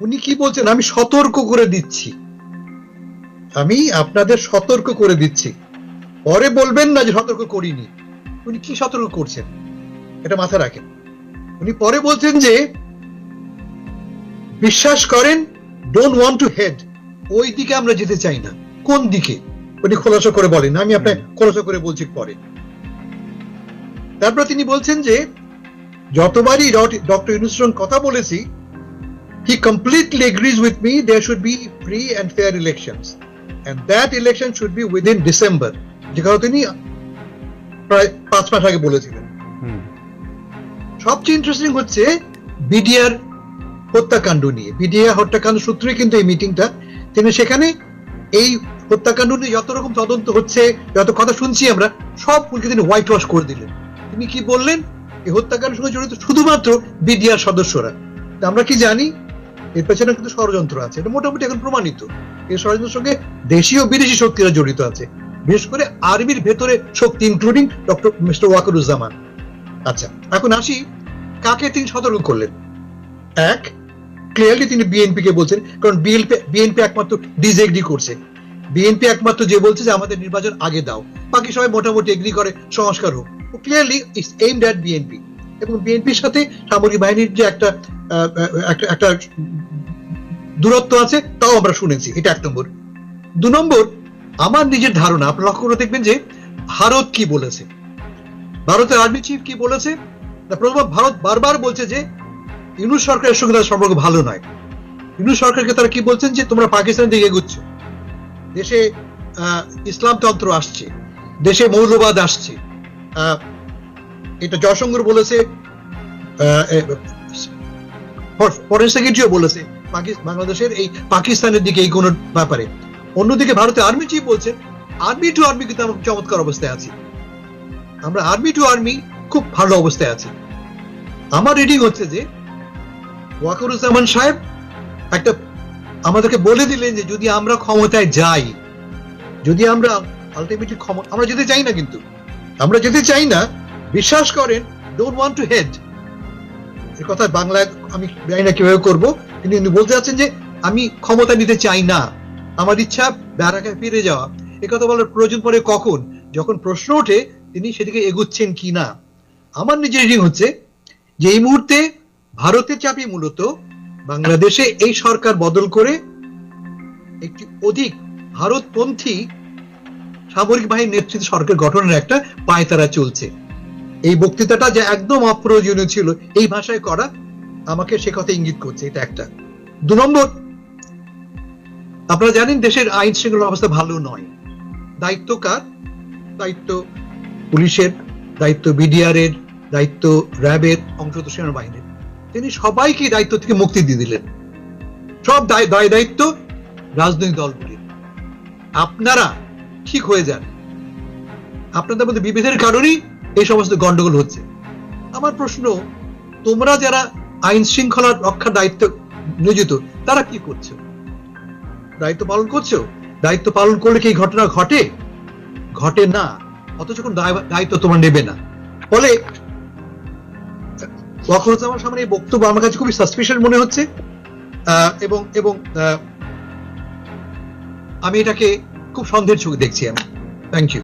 উনি কি বলছেন? আমি সতর্ক করে দিচ্ছি। আমি আপনাদের সতর্ক করে দিচ্ছি। পরে বলবেন না যে সতর্ক করিনি। উনি কি সতর্ক করছেন? এটা মাথায় রাখেন। উনি পরে বলছেন যে বিশ্বাস করেন ডোন্ট ওয়ান্ট টু হেড ওই দিকে আমরা যেতে চাই না। কোন দিকে? উনি খোলাসা করে বলেন। আমি আপনাকে খোলাসা করে বলছি পরে। তারপর তিনি বলছেন যে যতবারই ডক্টর ইউনুসের সঙ্গে কথা বলেছি he completely agrees with me there should be free and fair elections. And that election should be within December. যে কথা তিনি প্রায় পাঁচ মাস আগে বলেছিলেন। সবচেয়ে ইন্টারেস্টিং হচ্ছে বিডিআর হত্যাকাণ্ড নিয়ে। বিডিআর হত্যাকাণ্ড সূত্রে কিন্তু এই মিটিংটা তিনি সেখানে এই হত্যাকাণ্ড নিয়ে যত রকম তদন্ত হচ্ছে যত কথা শুনছি আমরা সবগুলোকে তিনি হোয়াইট ওয়াশ করে দিলেন। তিনি কি বললেন? এই হত্যাকাণ্ডের সঙ্গে জড়িত শুধুমাত্র বিডিআর সদস্যরা। তা আমরা কি জানি? এর পেছনে কিন্তু ষড়যন্ত্র আছে। এটা মোটামুটি এখন প্রমাণিত। এই ষড়যন্ত্রের সঙ্গে দেশীয় বিদেশি শক্তিরা জড়িত আছে। বিশেষ করে আর্মির ভেতরে শক্তি ইনক্লুডিং ডক্টর মিস্টার ওয়াকরুজ্জামান। আচ্ছা এখন আসি কাকে তিনি সতর্ক করলেন? এক ক্লিয়ারলি তিনি বিএনপি কে বলছেন, কারণ বিএনপি বিএনপি একমাত্র ডিজেগ্রি করছে। বিএনপি একমাত্র যে বলছে যে আমাদের নির্বাচন আগে দাও। বাকি সবাই মোটামুটি এগ্রি করে, সংস্কার হোক। Clearly it's aimed at BNP এবং বিএনপির সাথে সামরিক বাহিনীর যে একটা একটা দূরত্ব আছে, তাও আমরা শুনেছি, এটা এক নম্বর। দু নম্বর, আমার নিজের ধারণা, আপনারা লক্ষ্য করে দেখবেন যে ভারত কি বলেছে? ভারতের আর্মি চিফ কি বলেছে? প্রথম ভারত বারবার বলছে যে ইউনুস সরকারের সঙ্গে তাদের সম্পর্ক ভালো নয়। ইউনুস সরকারকে তারা কি বলছেন যে, তোমরা পাকিস্তানের দিকে এগুচ্ছ। দেশে ইসলামতন্ত্র আসছে, দেশে মৌলবাদ আসছে। এটা জয়শঙ্কর বলেছে ফরেন সেক্রেটারিও বলেছে। বাংলাদেশের এই পাকিস্তানের দিকে এই কোনো ব্যাপারে। অন্যদিকে ভারতের আর্মি চিফ বলছে আর্মি টু আর্মি কিন্তু আমরা চমৎকার অবস্থায় আছি। আমরা আর্মি টু আর্মি খুব ভালো অবস্থায় আছি। আমার রিডিং হচ্ছে যে, ওয়াকরুজ্জামান সাহেব একটা আমাদেরকে বলে দিলেন যে, যদি আমরা ক্ষমতায় যাই, যদি আমরা আলটিমেটলি ক্ষমতা আমরা যেতে চাই না কিন্তু। আমরা যেতে চাই না। বিশ্বাস করেন ডোন্ট ওয়ান্ট টু হেড এর কথা বাংলায় আমি জানি না কীভাবে করব। উনি বলতে চাচ্ছেন যে, আমি ক্ষমতা নিতে চাই না। আমার ইচ্ছা ব্যারাকায় ফিরে যাওয়া। এ কথা বলার প্রয়োজন পড়ে কখন? যখন প্রশ্ন ওঠে, তিনি সেদিকে এগুচ্ছেন কি না? আমার নিজের রিডিং হচ্ছে যে এই মুহূর্তে ভারতের চাপে মূলত বাংলাদেশে এই সরকার বদল করে একটি অধিক ভারতপন্থী সামরিক বাহিনীর নেতৃত্বে সরকার গঠনের একটা পায়তারা চলছে। এই বক্তৃতাটা যে একদম অপ্রয়োজনীয় ছিল, এই ভাষায় করা আমাকে সে কথা ইঙ্গিত করছে, এটা একটা। দু নম্বর, আপনারা জানেন দেশের আইন শৃঙ্খলা অবস্থা ভালো নয়। দায়িত্ব কার? দায়িত্ব পুলিশের, দায়িত্ব বিডিআর এর দায়িত্ব র্যাবের অংশত সেনাবাহিনীর। তিনি সবাইকে দায়িত্ব থেকে মুক্তি দিয়ে দিলেন। সব দায় দায় দায়িত্ব রাজনৈতিক দলগুলির। আপনারা ঠিক হয়ে যান। আপনাদের মধ্যে বিভেদের কারণেই এই সমস্ত গন্ডগোল হচ্ছে। আমার প্রশ্ন, তোমরা যারা আইন শৃঙ্খলা রক্ষার দায়িত্ব নিয়োজিত, তারা কি করছ? দায়িত্ব পালন করছ দায়িত্ব পালন করলে কি ঘটনা ঘটে? ঘটে না। অথচ কোন দায়িত্ব তোমার নেবে না। ফলে ওয়াকরুজ্জামান সামনে এই বক্তব্য আমার কাছে খুবই সাসপিশন মনে হচ্ছে। এবং এবং আমি এটাকে খুব সন্দেহের চোখে দেখছি আমি। Thank you